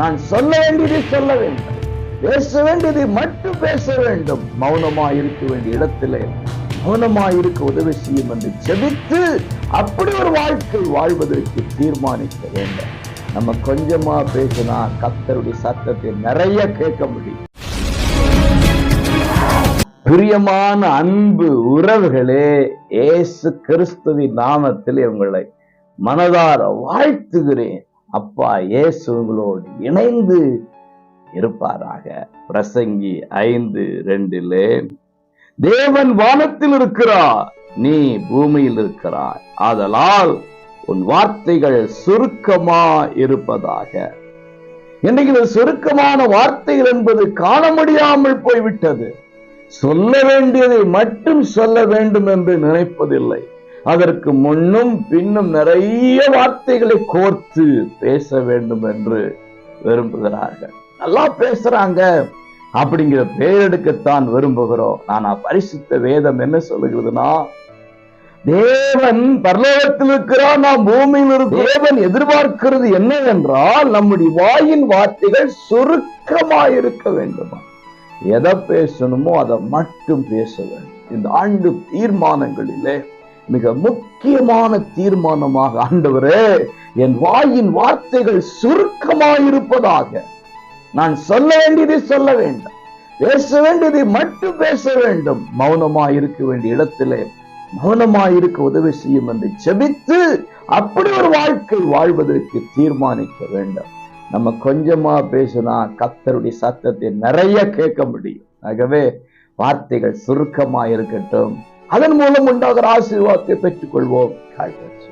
நான் சொல்ல வேண்டியதை சொல்ல வேண்டும். பேச வேண்டியதை மட்டும் பேச வேண்டும். மௌனமாய் இருக்க வேண்டிய இடத்திலே மௌனமாய் இருக்க உதவி செய்யும் என்று செபித்து அப்படி ஒரு வாழ்க்கை வாழ்வதற்கு தீர்மானிக்க வேண்டும். நம்ம கொஞ்சமா பேசினா கத்தருடைய சத்தத்தை நிறைய கேட்க முடியும். பிரியமான அன்பு உறவுகளே ஏசு கிறிஸ்துவின் நாமத்தில் உங்களை மனதார வாழ்த்துகிறேன். அப்பா இயேசு உங்களோடு இணைந்து இருப்பாராக. பிரசங்கி ஐந்து ரெண்டிலே தேவன் வானத்தில் இருக்கிறார் நீ பூமியில் இருக்கிறாய். ஆதலால் உன் வார்த்தைகள் சுருக்கமா இருப்பதாக. இன்னைக்கு சுருக்கமான வார்த்தைகள் என்பது காண முடியாமல் போய்விட்டது. சொல்ல வேண்டியதை மட்டும் சொல்ல வேண்டும் என்று நினைப்பதில்லை. அதற்கு முன்னும் பின்னும் நிறைய வார்த்தைகளை கோர்த்து பேச வேண்டும் என்று விரும்புகிறார்கள். நல்லா பேசுறாங்க. அப்படிங்கிற பேரெடுக்கத்தான் விரும்புகிறோம். ஆனா பரிசுத்த வேதம் என்ன சொல்லுகிறதுனா தேவன் பரலோகத்தில் இருக்கிறார் நாம் பூமியில் தேவன் எதிர்பார்க்கிறது என்னவென்றால் நம்முடைய வாயின் வார்த்தைகள் சுருக்கமாயிருக்க வேண்டுமா? எதை பேசணுமோ அதை மட்டும் பேச வேண்டும். இந்த ஆண்டு தீர்மானங்களிலே மிக முக்கியமான தீர்மானமாக ஆண்டவரே என் வாயின் வார்த்தைகள் சுருக்கமாயிருப்பதாக. நான் சொல்ல வேண்டியதை சொல்ல வேண்டும். பேச வேண்டியதை மட்டும் பேச வேண்டும். மௌனமாய் இருக்க வேண்டிய இடத்திலே மௌனமாய் இருக்க உதவி செய்யும் என்று செபித்து அப்படி ஒரு வாழ்க்கை வாழ்வதற்கு தீர்மானிக்க வேண்டும். நம்ம கொஞ்சமா பேசினா கத்தருடைய சத்தத்தை நிறைய கேட்க முடியும். ஆகவே வார்த்தைகள் சுருக்கமா இருக்கட்டும். அதன் மூலம் உண்டாகிற ஆசீர்வாதத்தை பெற்றுக்கொள்வோம். காய்ச்சி